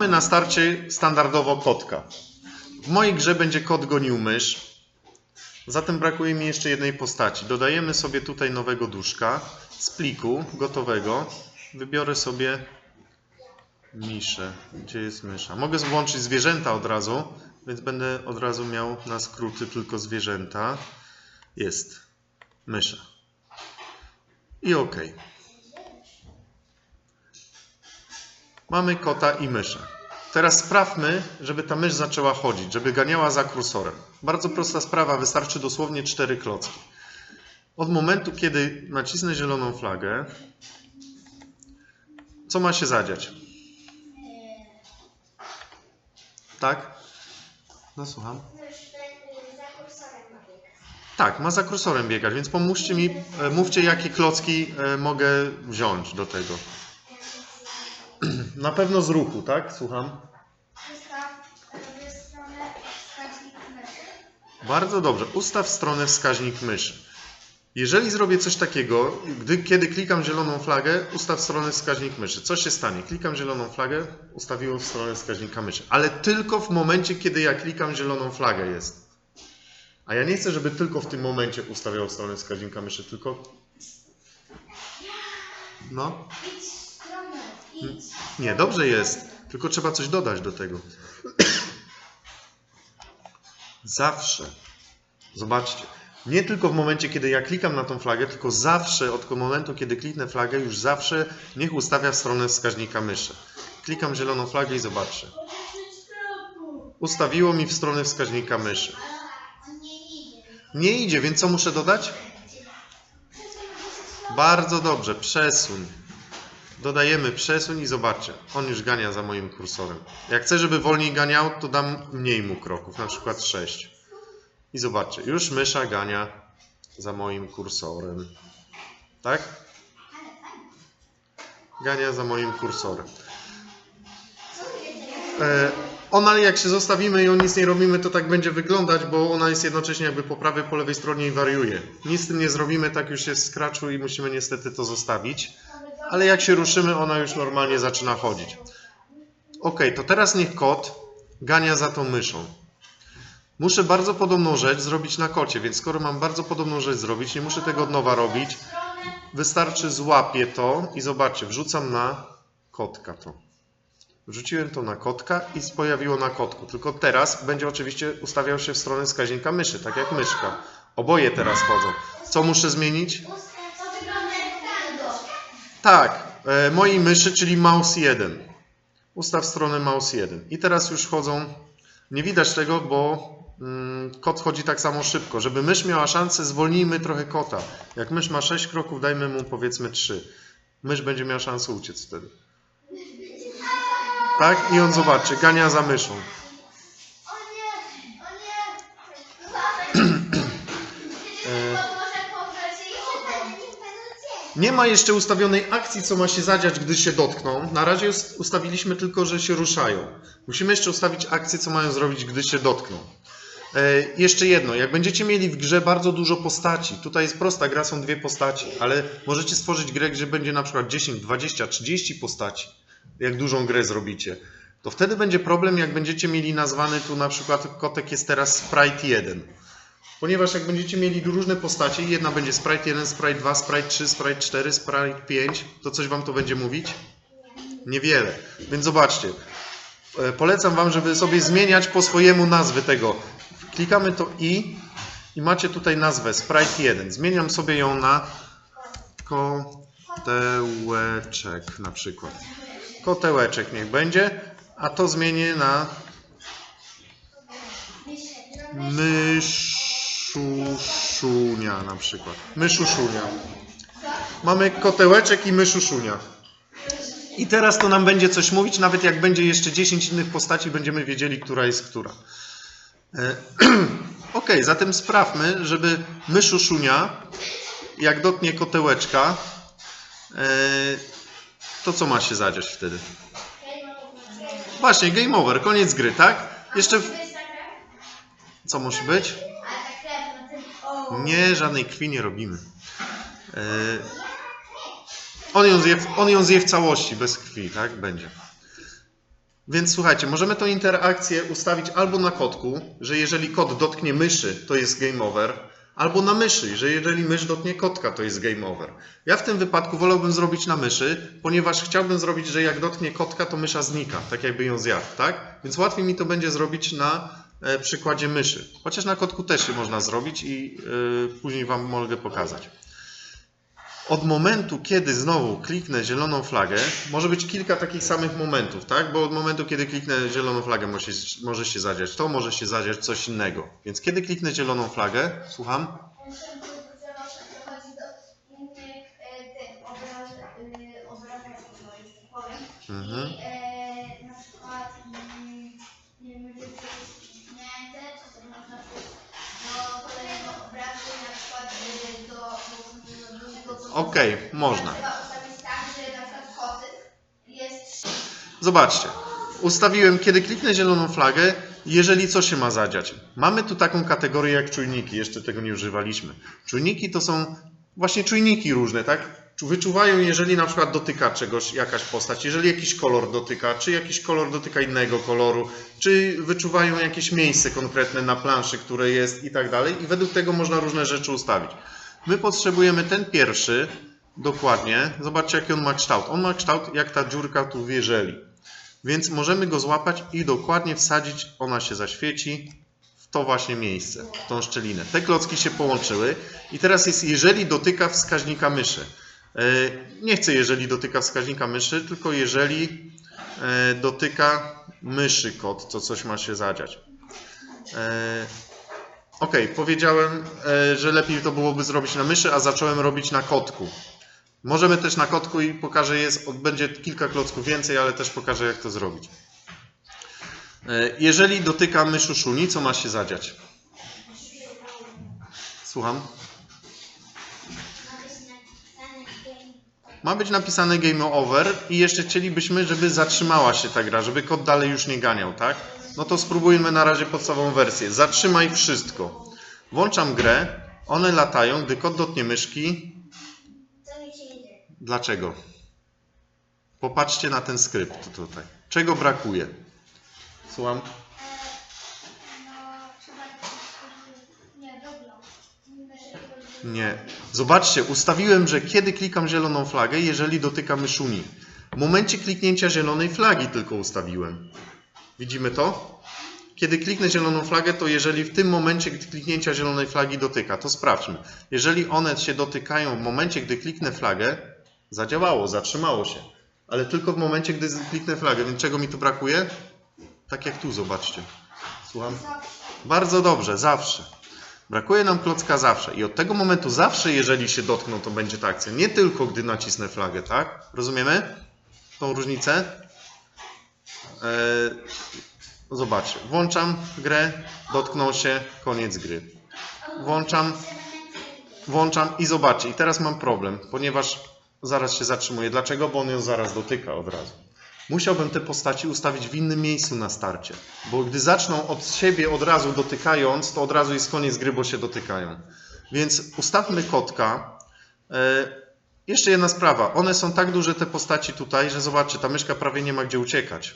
Mamy na starcie standardowo kotka. W mojej grze będzie kot gonił mysz. Zatem brakuje mi jeszcze jednej postaci. Dodajemy sobie tutaj nowego duszka z pliku gotowego. Wybiorę sobie miszę. Gdzie jest mysza? Mogę włączyć zwierzęta od razu, więc będę od razu miał na skróty tylko zwierzęta. Jest mysza. I OK. Mamy kota i myszę. Teraz sprawmy, żeby ta mysz zaczęła chodzić, żeby ganiała za kursorem. Bardzo prosta sprawa, wystarczy dosłownie cztery klocki. Od momentu, kiedy nacisnę zieloną flagę, co ma się zadziać? Tak? No słucham. Tak, ma za kursorem biegać, więc pomóżcie mi, e, mówcie jakie klocki e, mogę wziąć do tego. Na pewno z ruchu, tak? Słucham. Bardzo dobrze. Ustaw stronę wskaźnik myszy. Jeżeli zrobię coś takiego, gdy, kiedy klikam zieloną flagę, ustaw stronę wskaźnik myszy. Co się stanie? Klikam zieloną flagę, ustawiłem stronę wskaźnika myszy. Ale tylko w momencie, kiedy ja klikam zieloną flagę jest. A ja nie chcę, żeby tylko w tym momencie ustawiał stronę wskaźnika myszy, tylko... No, Idź w stronę, idź. Nie, dobrze jest. Tylko trzeba coś dodać do tego. Zawsze. Zobaczcie. Nie tylko w momencie, kiedy ja klikam na tą flagę, tylko zawsze, od momentu, kiedy kliknę flagę, już zawsze niech ustawia w stronę wskaźnika myszy. Klikam zieloną flagę i zobaczcie. Ustawiło mi w stronę wskaźnika myszy. Nie idzie, więc co muszę dodać? Bardzo dobrze, przesuń. Dodajemy przesuń i zobaczcie, on już gania za moim kursorem. Jak chcę, żeby wolniej ganiał, to dam mniej mu kroków, na przykład 6. I zobaczcie, już mysza gania za moim kursorem. Tak? Gania za moim kursorem. E, ona, jak się zostawimy i o nic nie robimy, to tak będzie wyglądać, bo ona jest jednocześnie jakby po prawej, po lewej stronie i wariuje. Nic z tym nie zrobimy, tak już jest w i musimy niestety to zostawić. Ale jak się ruszymy, ona już normalnie zaczyna chodzić. Ok, to teraz niech kot gania za tą myszą. Muszę bardzo podobną rzecz zrobić na kocie, więc skoro mam bardzo podobną rzecz zrobić, nie muszę tego od nowa robić. Wystarczy złapię to i zobaczcie, wrzucam na kotka to. Wrzuciłem to na kotka i pojawiło na kotku. Tylko teraz będzie oczywiście ustawiał się w stronę wskaźnika myszy, tak jak myszka. Oboje teraz chodzą. Co muszę zmienić? To wygląda jak tango. Tak, e, mojej myszy, czyli mouse 1. Ustaw stronę mouse 1. I teraz już chodzą. Nie widać tego, bo mm, kot chodzi tak samo szybko. Żeby mysz miała szansę, zwolnijmy trochę kota. Jak mysz ma 6 kroków, dajmy mu powiedzmy 3. Mysz będzie miała szansę uciec wtedy. Tak? I on zobaczy, gania za myszą. Nie ma jeszcze ustawionej akcji, co ma się zadziać, gdy się dotkną. Na razie us- ustawiliśmy tylko, że się ruszają. Musimy jeszcze ustawić akcję, co mają zrobić, gdy się dotkną. E, jeszcze jedno, jak będziecie mieli w grze bardzo dużo postaci, tutaj jest prosta gra, są dwie postaci, ale możecie stworzyć grę, gdzie będzie na przykład 10, 20, 30 postaci, jak dużą grę zrobicie. To wtedy będzie problem, jak będziecie mieli nazwany tu na przykład kotek jest teraz Sprite 1. Ponieważ jak będziecie mieli różne postacie, jedna będzie Sprite 1, Sprite 2, Sprite 3, Sprite 4, Sprite 5, to coś Wam to będzie mówić? Niewiele. Więc zobaczcie. E, Polecam Wam, żeby sobie zmieniać po swojemu nazwy tego. Klikamy to i i macie tutaj nazwę Sprite 1. Zmieniam sobie ją na kotełeczek na przykład. Kotełeczek niech będzie, a to zmienię na myszuszunia na przykład. Myszuszunia. Mamy kotełeczek i myszuszunia. I teraz to nam będzie coś mówić, nawet jak będzie jeszcze 10 innych postaci, będziemy wiedzieli, która jest która. E, ok, zatem sprawmy, żeby myszuszunia, jak dotknie kotełeczka, e, to co ma się zadziać wtedy? Właśnie, game over, koniec gry, tak? Jeszcze... W... Co musi być? A ta krew na tym. O. Nie, żadnej krwi nie robimy. E, on, ją zje, on ją zje w całości, bez krwi, tak? Będzie. Więc słuchajcie, możemy tą interakcję ustawić albo na kotku, że jeżeli kot dotknie myszy, to jest game over, albo na myszy, że jeżeli mysz dotknie kotka, to jest game over. Ja w tym wypadku wolałbym zrobić na myszy, ponieważ chciałbym zrobić, że jak dotknie kotka, to mysza znika, tak jakby ją zjadł, tak? Więc łatwiej mi to będzie zrobić na przykładzie myszy. Chociaż na kotku też się można zrobić i e, później Wam mogę pokazać. Od momentu, kiedy znowu kliknę zieloną flagę, może być kilka takich samych momentów, tak? Bo od momentu, kiedy kliknę zieloną flagę, może może się zadziać to, może się zadziać coś innego. Więc kiedy kliknę zieloną flagę, słucham, dochodzi przykład koty jest Zobaczcie. Ustawiłem, kiedy kliknę zieloną flagę, jeżeli co się ma zadziać. Mamy tu taką kategorię jak czujniki, jeszcze tego nie używaliśmy. Czujniki to są właśnie czujniki różne, tak? Wyczuwają, jeżeli na przykład dotyka czegoś jakaś postać, jeżeli jakiś kolor dotyka, czy jakiś kolor dotyka innego koloru, czy wyczuwają jakieś miejsce konkretne na planszy, które jest i tak dalej. I według tego można różne rzeczy ustawić. My potrzebujemy ten pierwszy, dokładnie. Zobaczcie, jaki on ma kształt. On ma kształt jak ta dziurka tu w jeżeli. Więc możemy go złapać i dokładnie wsadzić, ona się zaświeci w to właśnie miejsce, w tą szczelinę. Te klocki się połączyły i teraz jest, jeżeli dotyka wskaźnika myszy. E, Nie chcę, jeżeli dotyka wskaźnika myszy, tylko jeżeli e, dotyka myszy kod, to coś ma się zadziać. Ok, powiedziałem, e, że lepiej to byłoby zrobić na myszy, a zacząłem robić na kotku. Możemy też na kotku i pokażę, jest, będzie kilka klocków więcej, ale też pokażę jak to zrobić. E, Jeżeli dotyka myszu szuni, co ma się zadziać? Słucham? Ma być napisane game over i jeszcze chcielibyśmy, żeby zatrzymała się ta gra, żeby kod dalej już nie ganiał, tak? No to spróbujmy na razie podstawową wersję. Zatrzymaj wszystko. Włączam grę, one latają, gdy kod dotknie myszki. Dlaczego? Popatrzcie na ten skrypt tutaj. Czego brakuje? Słucham? Nie. Zobaczcie, ustawiłem, że kiedy klikam zieloną flagę, jeżeli dotyka myszuni. W momencie kliknięcia zielonej flagi tylko ustawiłem. Widzimy to? Kiedy kliknę zieloną flagę, to jeżeli w tym momencie kliknięcia zielonej flagi dotyka, to sprawdźmy. Jeżeli one się dotykają w momencie, gdy kliknę flagę, zadziałało, zatrzymało się. Ale tylko w momencie, gdy kliknę flagę. Więc czego mi tu brakuje? Tak jak tu, zobaczcie. Słucham? Bardzo dobrze, zawsze. Brakuje nam klocka zawsze. I od tego momentu zawsze, jeżeli się dotkną, to będzie ta akcja. Nie tylko, gdy nacisnę flagę, tak? Rozumiemy tą różnicę? Eee, zobaczcie. Włączam grę, dotknął się, koniec gry. Włączam, włączam i zobaczcie. I teraz mam problem, ponieważ zaraz się zatrzymuje. Dlaczego? Bo on ją zaraz dotyka od razu. Musiałbym te postaci ustawić w innym miejscu na starcie. Bo gdy zaczną od siebie od razu dotykając, to od razu jest koniec gry, bo się dotykają. Więc ustawmy kotka. E, jeszcze jedna sprawa. One są tak duże, te postaci tutaj, że zobaczcie, ta myszka prawie nie ma gdzie uciekać.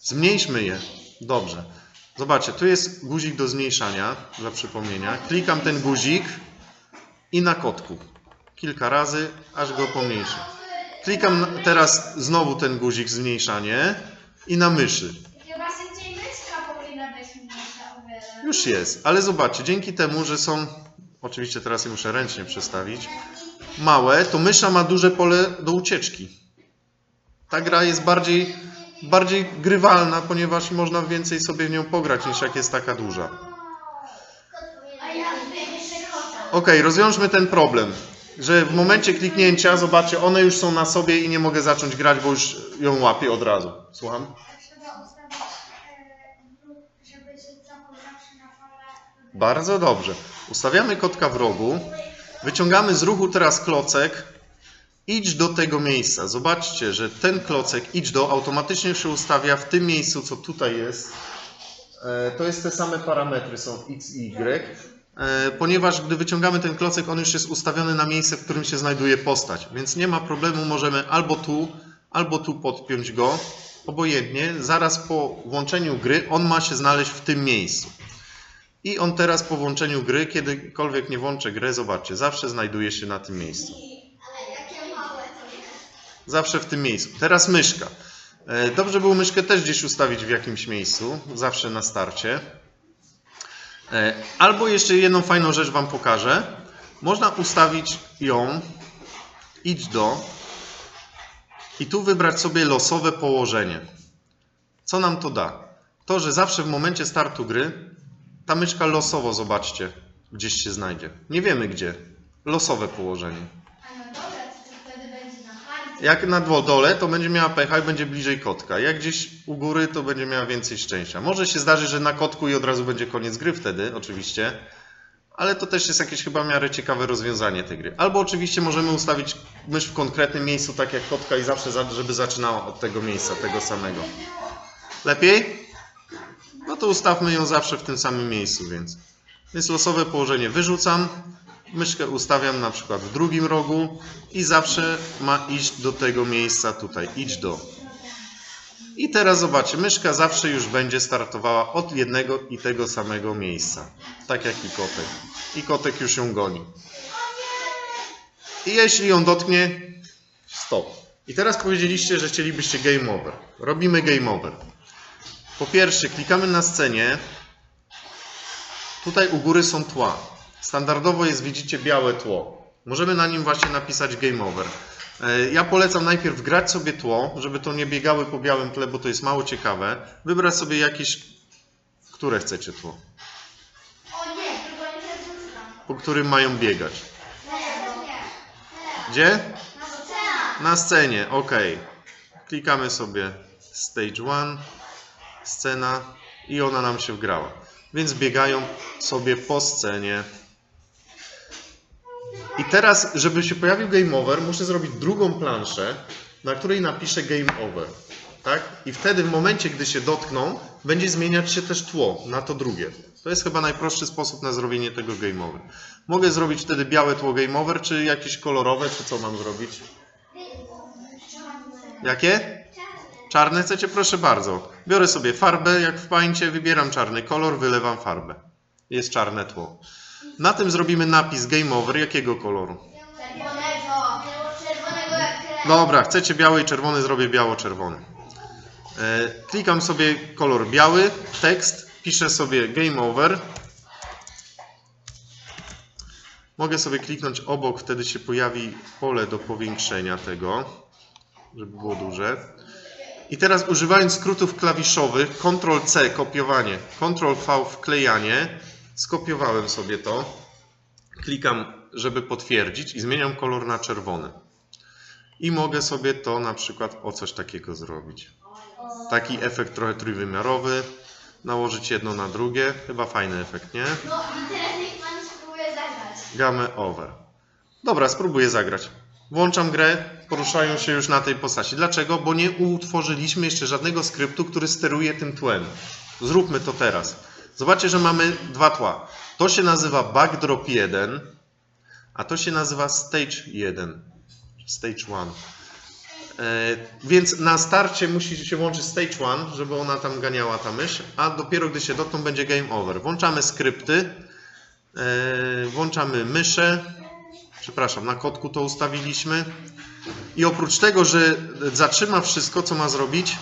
Zmniejszmy je. Dobrze. Zobaczcie, tu jest guzik do zmniejszania, dla przypomnienia. Klikam ten guzik i na kotku. Kilka razy, aż go pomniejszę. Klikam teraz znowu ten guzik zmniejszanie i na myszy. Już jest, ale zobaczcie, dzięki temu, że są, oczywiście teraz je muszę ręcznie przestawić, małe, to mysza ma duże pole do ucieczki. Ta gra jest bardziej, bardziej grywalna, ponieważ można więcej sobie w nią pograć niż jak jest taka duża. Ok, rozwiążmy ten problem, że w momencie kliknięcia, zobaczcie, one już są na sobie i nie mogę zacząć grać, bo już ją łapię od razu. Słucham? Bardzo dobrze. Ustawiamy kotka w rogu. Wyciągamy z ruchu teraz klocek. Idź do tego miejsca. Zobaczcie, że ten klocek idź do automatycznie się ustawia w tym miejscu, co tutaj jest. E, To jest te same parametry, są x i y. E, Ponieważ gdy wyciągamy ten klocek, on już jest ustawiony na miejsce, w którym się znajduje postać. Więc nie ma problemu, możemy albo tu, albo tu podpiąć go. obojętnie, zaraz po włączeniu gry on ma się znaleźć w tym miejscu. I on teraz po włączeniu gry, kiedykolwiek nie włączę grę, zobaczcie, zawsze znajduje się na tym miejscu. Ale jakie małe to jest. Zawsze w tym miejscu. Teraz myszka. E, Dobrze było myszkę też gdzieś ustawić w jakimś miejscu, zawsze na starcie. E, Albo jeszcze jedną fajną rzecz Wam pokażę. Można ustawić ją, idź do i tu wybrać sobie losowe położenie. Co nam to da? To, że zawsze w momencie startu gry ta myszka losowo, zobaczcie, gdzieś się znajdzie. Nie wiemy gdzie. Losowe położenie. A na dole to wtedy będzie na hardzie. Jak na dole, to będzie miała pecha i będzie bliżej kotka. Jak gdzieś u góry, to będzie miała więcej szczęścia. Może się zdarzy, że na kotku i od razu będzie koniec gry wtedy, oczywiście. Ale to też jest jakieś chyba miarę ciekawe rozwiązanie tej gry. Albo oczywiście możemy ustawić mysz w konkretnym miejscu, tak jak kotka i zawsze, za- żeby zaczynała od tego miejsca, tego samego. Lepiej? No to ustawmy ją zawsze w tym samym miejscu, więc. Więc losowe położenie wyrzucam, myszkę ustawiam na przykład w drugim rogu i zawsze ma iść do tego miejsca tutaj. Idź do. I teraz zobaczcie, myszka zawsze już będzie startowała od jednego i tego samego miejsca. Tak jak i kotek. I kotek już ją goni. I jeśli ją dotknie, stop. I teraz powiedzieliście, że chcielibyście game over. Robimy game over. Po pierwsze, klikamy na scenie. Tutaj u góry są tła. Standardowo jest, widzicie, białe tło. Możemy na nim właśnie napisać game over. E, Ja polecam najpierw grać sobie tło, żeby to nie biegały po białym tle, bo to jest mało ciekawe. Wybrać sobie jakieś, które chcecie tło, po którym mają biegać. Gdzie? Na scenie, ok. Klikamy sobie stage 1, scena i ona nam się wgrała. Więc biegają sobie po scenie. I teraz, żeby się pojawił game over, muszę zrobić drugą planszę, na której napiszę game over. Tak? I wtedy w momencie, gdy się dotkną, będzie zmieniać się też tło na to drugie. To jest chyba najprostszy sposób na zrobienie tego game over. Mogę zrobić wtedy białe tło game over, czy jakieś kolorowe, czy co mam zrobić? Jakie? Czarne chcecie? Proszę bardzo. Biorę sobie farbę, jak w pańcie, wybieram czarny kolor, wylewam farbę. Jest czarne tło. Na tym zrobimy napis game over. Jakiego koloru? Czerwonego. Czerwonego jak krew. Dobra, chcecie biały i czerwony, zrobię biało-czerwony. E, klikam sobie kolor biały, tekst, piszę sobie game over. Mogę sobie kliknąć obok, wtedy się pojawi pole do powiększenia tego, żeby było duże. I teraz używając skrótów klawiszowych Ctrl-C kopiowanie, Ctrl-V wklejanie, skopiowałem sobie to. Klikam, żeby potwierdzić i zmieniam kolor na czerwony. I mogę sobie to na przykład o coś takiego zrobić. Taki efekt trochę trójwymiarowy. Nałożyć jedno na drugie. Chyba fajny efekt, nie? No i teraz niech pan spróbuje zagrać. Game over. Dobra, spróbuję zagrać. Włączam grę, poruszają się już na tej postaci. Dlaczego? Bo nie utworzyliśmy jeszcze żadnego skryptu, który steruje tym tłem. Zróbmy to teraz. Zobaczcie, że mamy dwa tła. To się nazywa backdrop 1, a to się nazywa stage 1. Stage 1. E, więc na starcie musi się włączyć stage 1, żeby ona tam ganiała ta mysz, a dopiero gdy się dotkną będzie game over. Włączamy skrypty, e, włączamy myszę, przepraszam, na kotku to ustawiliśmy i oprócz tego, że zatrzyma wszystko, co ma zrobić,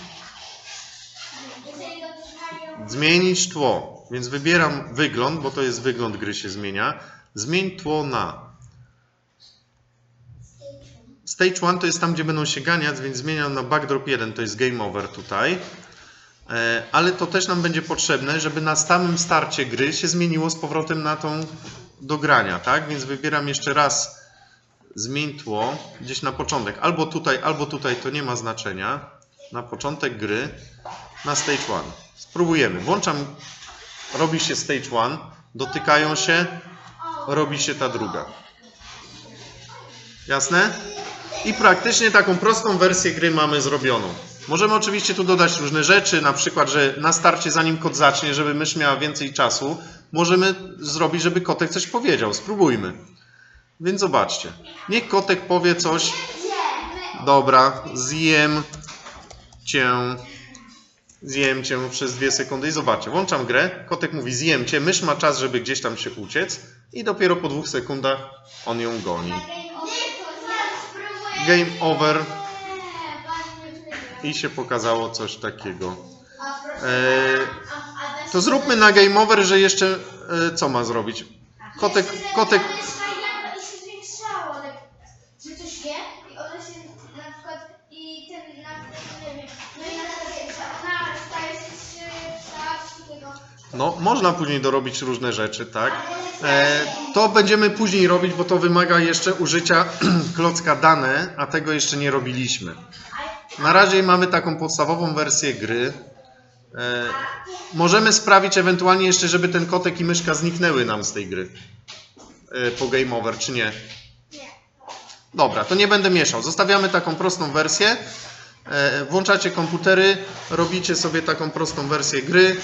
zmienić tło. Więc wybieram wygląd, bo to jest wygląd gry się zmienia. Zmień tło na Stage 1 to jest tam, gdzie będą się ganiać, więc zmieniam na backdrop 1, to jest game over tutaj. E, Ale to też nam będzie potrzebne, żeby na samym starcie gry się zmieniło z powrotem na tą do grania, tak? Więc wybieram jeszcze raz zmień tło gdzieś na początek. Albo tutaj, albo tutaj, to nie ma znaczenia. Na początek gry na stage 1. Spróbujemy. Włączam, robi się stage 1, dotykają się, robi się ta druga. Jasne? I praktycznie taką prostą wersję gry mamy zrobioną. Możemy oczywiście tu dodać różne rzeczy, na przykład, że na starcie zanim kot zacznie, żeby mysz miała więcej czasu, możemy zrobić, żeby kotek coś powiedział. Spróbujmy. Więc zobaczcie. Niech kotek powie coś. Dobra, zjem cię Zjem cię przez dwie sekundy i zobaczę. Włączam grę, kotek mówi zjem cię, mysz ma czas, żeby gdzieś tam się uciec i dopiero po dwóch sekundach on ją goni. Game over. I się pokazało coś takiego. Da To zróbmy na game over, że jeszcze e, co ma zrobić? Kotek, kotek, no można później dorobić różne rzeczy, tak? E, to będziemy później robić, bo to wymaga jeszcze użycia klocka dane, a tego jeszcze nie robiliśmy. Na razie mamy taką podstawową wersję gry. E, możemy sprawić ewentualnie jeszcze, żeby ten kotek i myszka zniknęły nam z tej gry. E, po game over, czy nie? Dobra, to nie będę mieszał. Zostawiamy taką prostą wersję. E, Włączacie komputery, robicie sobie taką prostą wersję gry.